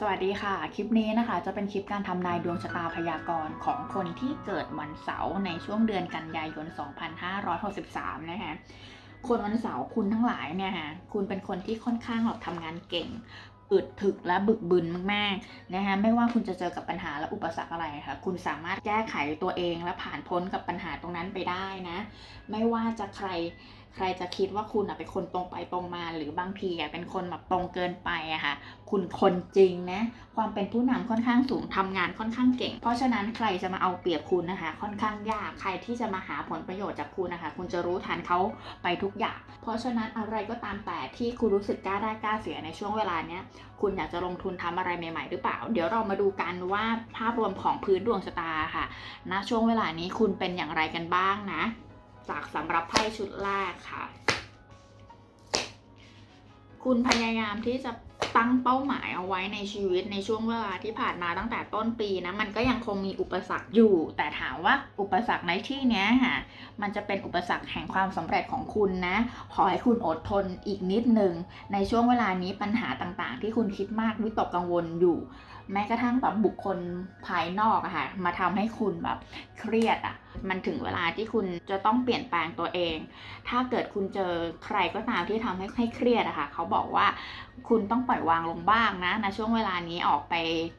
สวัสดีค่ะ คลิปนี้นะคะ จะเป็นคลิปการทำนายดวงชะตาพยากรณ์ของคนที่เกิดวันเสาร์ในช่วงเดือนกันยายน 2563 นะคะคนวันเสาร์คุณทั้งหลายเนี่ยฮะคุณเป็นคนที่ค่อนข้างแบบทำงานเก่งอึดถึกและบึกบึนมากๆนะคะไม่ว่าคุณจะเจอกับปัญหาและอุปสรรคอะไรค่ะคุณสามารถแก้ไขตัวเองและผ่านพ้นกับปัญหาตรงนั้นไปได้นะ ไม่ว่าจะใคร ใครจะคิดว่าคุณอะเป็นคนตรงไปตรงมา หรือบางทีอะเป็นคนแบบตรงเกินไปอะค่ะ คุณคนจริงนะ ความเป็นผู้นำค่อนข้างสูงทำงานค่อนข้างเก่ง เพราะฉะนั้นใครจะมาเอาเปรียบคุณนะคะ ค่อนข้างยาก ใครที่จะมาหาผลประโยชน์จากคุณนะคะ คุณจะรู้ทันเขาไปทุกอย่าง เพราะฉะนั้นอะไรก็ตามแต่ที่คุณรู้สึกกล้าได้กล้าเสียในช่วงเวลาเนี้ย คุณอยากจะลงทุนทำอะไรใหม่ ๆ หรือเปล่า เดี๋ยวเรามาดูกันว่าภาพรวมของพื้นดวงชะตาค่ะณช่วงเวลานี้คุณเป็นอย่างไรกันบ้างนะ จากสำหรับไพ่ชุดแรกค่ะ คุณพยายามที่จะตั้งเป้าหมายเอาไว้ในชีวิตในช่วงเวลาที่ผ่านมาตั้งแต่ต้นปีนะมันก็ยังคงมีอุปสรรคอยู่ แต่ถามว่าอุปสรรคในที่นี้ค่ะมันจะเป็นอุปสรรคแห่งความสำเร็จของคุณนะขอให้คุณอดทนอีกนิดหนึ่งในช่วงเวลานี้ปัญหาต่างๆ ที่คุณคิดมากวิตกกังวลอยู่ แม้กระทั่งแบบบุคคลภายนอกอะค่ะมาทำให้คุณแบบเครียดอะมันถึงเวลาที่คุณจะต้องเปลี่ยนแปลงตัวเอง ถ้าเกิดคุณเจอใครก็ตามที่ทำให้ให้เครียดอะค่ะเขาบอกว่าคุณต้องปล่อยวางลงบ้างนะในช่วงเวลานี้ออกไป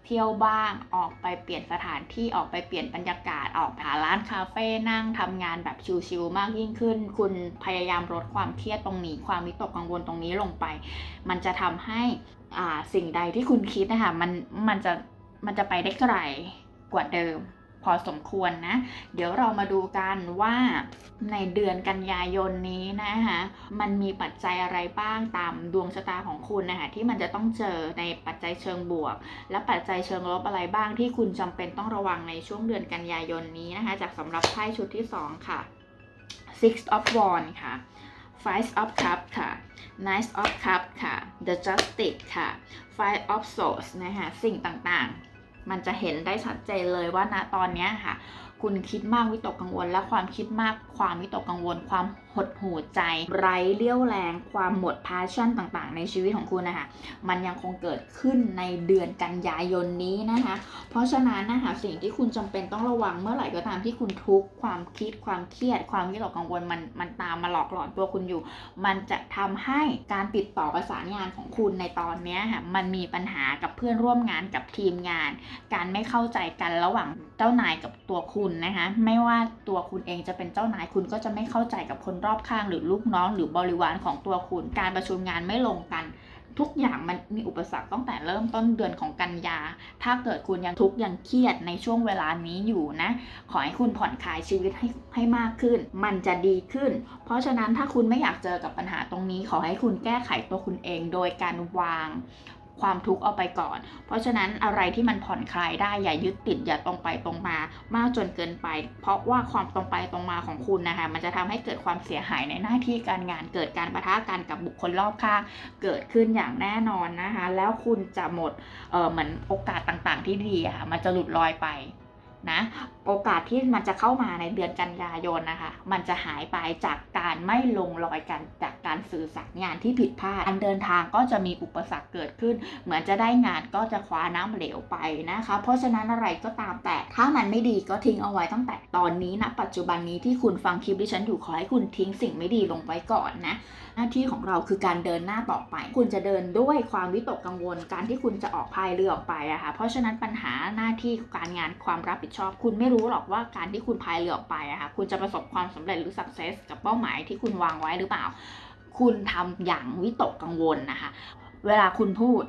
เที่ยวบ้าง ออกไปเปลี่ยนสถานที่ออกไปเปลี่ยนบรรยากาศออกหาร้านคาเฟ่นั่งทำงานแบบชิลๆมากยิ่งขึ้น คุณพยายามลดความเครียดตรงนี้ ความวิตกกังวลตรงนี้ลงไป มันจะทำให้ สิ่งใดที่คุณคิดนะคะมันมันจะมันจะไปได้ไกลกว่าเดิม พอสมควรนะ เดี๋ยวเรามาดูกันว่าในเดือนกันยายนนี้นะคะมันมีปัจจัยอะไรบ้างตามดวงชะตาของคุณนะคะที่มันจะต้องเจอในปัจจัยเชิงบวก และปัจจัยเชิงลบอะไรบ้างที่คุณจำเป็นต้องระวังในช่วงเดือนกันยายนนี้นะคะจากสำหรับไพ่ชุดที่ 2 ค่ะ Six of Wands ค่ะ Five of Cups ค่ะ Nine of Cups ค่ะ The Justice ค่ะ Five of Swords นะคะ สิ่งต่างๆ มันจะเห็นได้ชัดเจนเลยว่าณตอนนี้ค่ะ คุณคิดมากวิตกกังวล และความคิดมากความวิตกกังวลความ หดหู่ใจ ไร้เรี่ยวแรง ความหมด passion ต่างๆ ในชีวิตของคุณนะคะ มันยังคงเกิดขึ้นในเดือนกันยายนนี้นะคะ เพราะฉะนั้นนะคะสิ่งที่คุณจำเป็นต้องระวังเมื่อไหร่ก็ตามที่คุณทุกข์ความคิดความเครียด ความวิตกกังวลมันมันตามมาหลอกหลอนตัวคุณอยู่ มันจะทำให้การติดต่อประสานงานของคุณในตอนนี้ค่ะมันมีปัญหากับเพื่อนร่วมงานกับทีมงาน การไม่เข้าใจกันระหว่างเจ้านายกับตัวคุณนะคะ ไม่ว่าตัวคุณเองจะเป็นเจ้านายคุณก็จะไม่เข้าใจกับคนรอบข้างหรือลูกน้องหรือบริวารของตัวคุณ การประชุมงานไม่ลงกัน ทุกอย่างมันมีอุปสรรคตั้งแต่เริ่มต้นเดือนของกันยา ถ้าเกิดคุณยังทุกข์ยังเครียดในช่วงเวลานี้อยู่นะ ขอให้คุณผ่อนคลายชีวิตให้ให้มากขึ้น มันจะดีขึ้น เพราะฉะนั้นถ้าคุณไม่อยากเจอกับปัญหาตรงนี้ ขอให้คุณแก้ไขตัวคุณเอง โดยการวาง ความทุกข์เอาไปก่อน เพราะฉะนั้นอะไรที่มันผ่อนคลายได้อย่ายึดติดอย่าตรงไปตรงมามากจนเกินไป เพราะว่าความตรงไปตรงมาของคุณนะคะ มันจะทำให้เกิดความเสียหายในหน้าที่การงาน เกิดการประทะกันกับบุคคลรอบข้าง เกิดขึ้นอย่างแน่นอนนะคะ แล้วคุณจะหมดเเหมือนโอกาสต่างๆ ที่ดีอะค่ะมันจะหลุดลอยไปนะโอกาสที่มันจะเข้ามาในเดือนกันยายนนะคะ มันจะหายไปจากการไม่ลงรอยกันจาก การสื่อสารงานที่ผิดพลาดการเดินทางก็จะมีอุปสรรคเกิดขึ้น เหมือนจะได้งานก็จะคว้าน้ำเหลวไปนะคะ เพราะฉะนั้นอะไรก็ตามแต่ถ้ามันไม่ดีก็ทิ้งเอาไว้ตั้งแต่ตอนนี้นะปัจจุบันนี้ที่คุณฟังคลิปดิฉันอยู่ขอให้คุณทิ้งสิ่งไม่ดีลงไว้ก่อนนะหน้าที่ของเราคือการเดินหน้าต่อไป คุณจะเดินด้วยความวิตกกังวล การที่คุณจะออกพายเรือออกไปอะค่ะเพราะฉะนั้นปัญหาหน้าที่การงานความรับผิดชอบ คุณไม่รู้หรอกว่าการที่คุณพายเรือออกไปอะค่ะคุณจะประสบความสำเร็จหรือ success กับเป้าหมายที่คุณวางไว้หรือเปล่า คุณทำอย่างวิตกกังวลนะคะ เวลาคุณพูด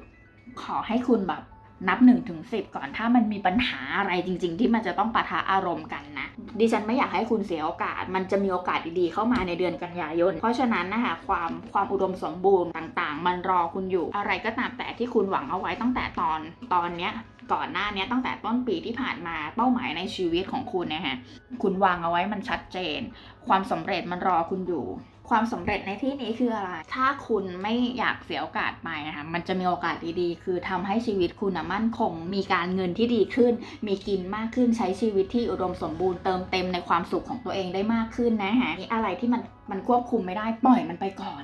ขอให้คุณแบบนับ1นถึงสิก่อนถ้ามันมีปัญหาอะไรจริง ๆ ที่มันจะต้องปะทะอารมณ์กันนะ ดิฉันไม่อยากให้คุณเสียโอกาส มันจะมีโอกาสดีๆเข้ามาในเดือนกันยายน เพราะฉะนั้นนะคะความความอุดมสมบูรณ์ต่างๆ มันรอคุณอยู่อะไรก็ตามแต่ที่คุณหวังเอาไว้ตั้งแต่ตอนตอนเนี้ยก่อนหน้านี้ตั้งแต่ต้นปีที่ผ่านมาเป้าหมายในชีวิตของคุณนะฮะคุณวางเอาไว้มันชัดเจน ความสำเร็จมันรอคุณอยู่ ความสำเร็จในที่นี้คืออะไร ถ้าคุณไม่อยากเสียโอกาสไปนะคะ มันจะมีโอกาสดีๆ คือทำให้ชีวิตคุณมั่นคง มีการเงินที่ดีขึ้น มีกินมากขึ้น ใช้ชีวิตที่อุดมสมบูรณ์เติมเต็มในความสุขของตัวเองได้มากขึ้นนะฮะมีอะไรที่มันมันควบคุมไม่ได้ปล่อยมันไปก่อน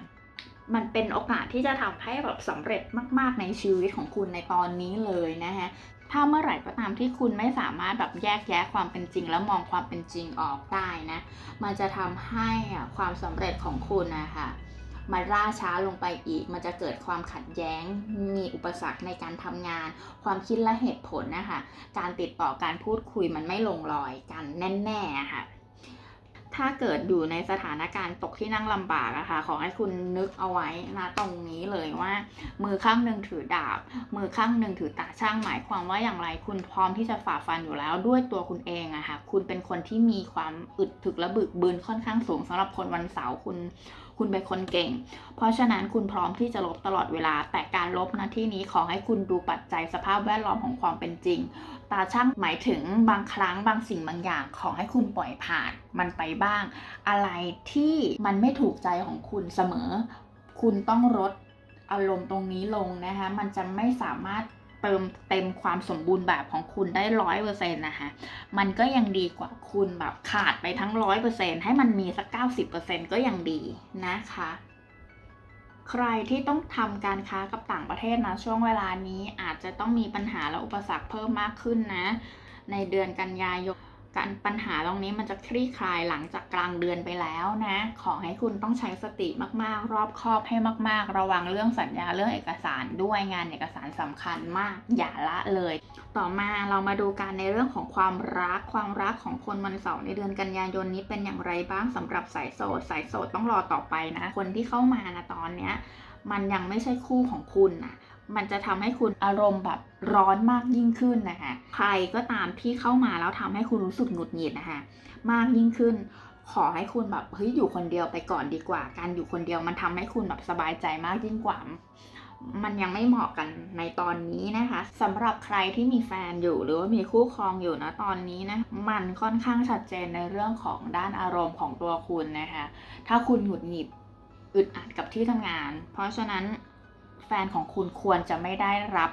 มันเป็นโอกาสที่จะทำให้แบบสำเร็จมาก ๆ ในชีวิตของคุณในตอนนี้เลยนะคะถ้าเมื่อไหร่ก็ตามที่คุณไม่สามารถแบบแยกแยะความเป็นจริง แล้วมองความเป็นจริงออกได้นะ มันจะทำให้อะความสำเร็จของคุณนะคะมันล่าช้าลงไปอีก มันจะเกิดความขัดแย้ง มีอุปสรรคในการทำงาน ความคิดและเหตุผลนะคะ การติดต่อการพูดคุยมันไม่ลงรอยกันแน่ๆค่ะ ถ้าเกิดอยู่ในสถานการณ์ตกที่นั่งลำบากอะค่ะขอให้คุณนึกเอาไว้นะตรงนี้เลยว่า มือข้างหนึ่งถือดาบ มือข้างหนึ่งถือตาช่างหมายความว่าอย่างไรคุณพร้อมที่จะฝ่าฟันอยู่แล้วด้วยตัวคุณเองอะค่ะคุณเป็นคนที่มีความอึดถึกและบึกบืนค่อนข้างสูงสำหรับคนวันเสาร์คุณคุณเป็นคนเก่ง เพราะฉะนั้นคุณพร้อมที่จะลบตลอดเวลา แต่การลบนะที่นี้ขอให้คุณดูปัจจัยสภาพแวดล้อมของความเป็นจริง ตาช่างหมายถึงบางครั้งบางสิ่งบางอย่าง ขอให้คุณปล่อยผ่านมันไปบ้าง อะไรที่มันไม่ถูกใจของคุณเสมอ คุณต้องลดอารมณ์ตรงนี้ลงนะคะ มันจะไม่สามารถ เติมเต็มความสมบูรณ์แบบของคุณได้ร้อยเปอร์เซ็นต์นะคะ มันก็ยังดีกว่าคุณแบบขาดไปทั้งร้อยเปอร์เซ็นต์ให้มันมีสักเก้าสิบเปอร์เซ็นต์ก็ยังดีนะคะ ใครที่ต้องทำการค้ากับต่างประเทศนะช่วงเวลานี้อาจจะต้องมีปัญหาและอุปสรรคเพิ่มมากขึ้นนะ ในเดือนกันยายน การปัญหาตรงนี้มันจะคลี่คลายหลังจากกลางเดือนไปแล้วนะ ขอให้คุณต้องใช้สติมากๆ รอบคอบให้มาก ๆ ระวังเรื่องสัญญาเรื่องเอกสารด้วยงานเอกสารสำคัญมากอย่าละเลย ต่อมาเรามาดูกันในเรื่องของความรักความรักของคนวันเสาร์ในเดือนกันยายนนี้เป็นอย่างไรบ้างสำหรับสายโสดสายโสดต้องรอต่อไปนะ คนที่เข้ามานะตอนเนี้ยมันยังไม่ใช่คู่ของคุณนะ มันจะทำให้คุณอารมณ์แบบร้อนมากยิ่งขึ้นนะคะ ใครก็ตามที่เข้ามาแล้วทำให้คุณรู้สึกหงุดหงิดนะคะ มากยิ่งขึ้น ขอให้คุณแบบเฮ้ยอยู่คนเดียวไปก่อนดีกว่า การอยู่คนเดียวมันทำให้คุณแบบสบายใจมากยิ่งกว่า มันยังไม่เหมาะกันในตอนนี้นะคะสำหรับใครที่มีแฟนอยู่หรือว่ามีคู่ครองอยู่นะตอนนี้นะมันค่อนข้างชัดเจนในเรื่องของด้านอารมณ์ของตัวคุณนะคะ ถ้าคุณหงุดหงิดอึดอัดกับที่ทำงาน เพราะฉะนั้น แฟนของคุณควรจะไม่ได้รับ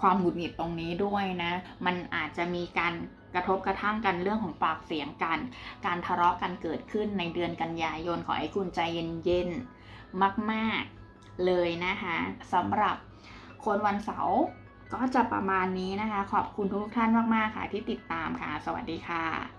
ความหงุดหงิดตรงนี้ด้วยนะ มันอาจจะมีการกระทบกระทั่งกันเรื่องของปากเสียงกัน การทะเลาะกันเกิดขึ้นในเดือนกันยายนขอให้คุณใจเย็นๆ มากๆเลยนะคะสำหรับคนวันเสาร์ก็จะประมาณนี้นะคะ ขอบคุณทุกท่านมาก ๆ ค่ะที่ติดตามค่ะ สวัสดีค่ะ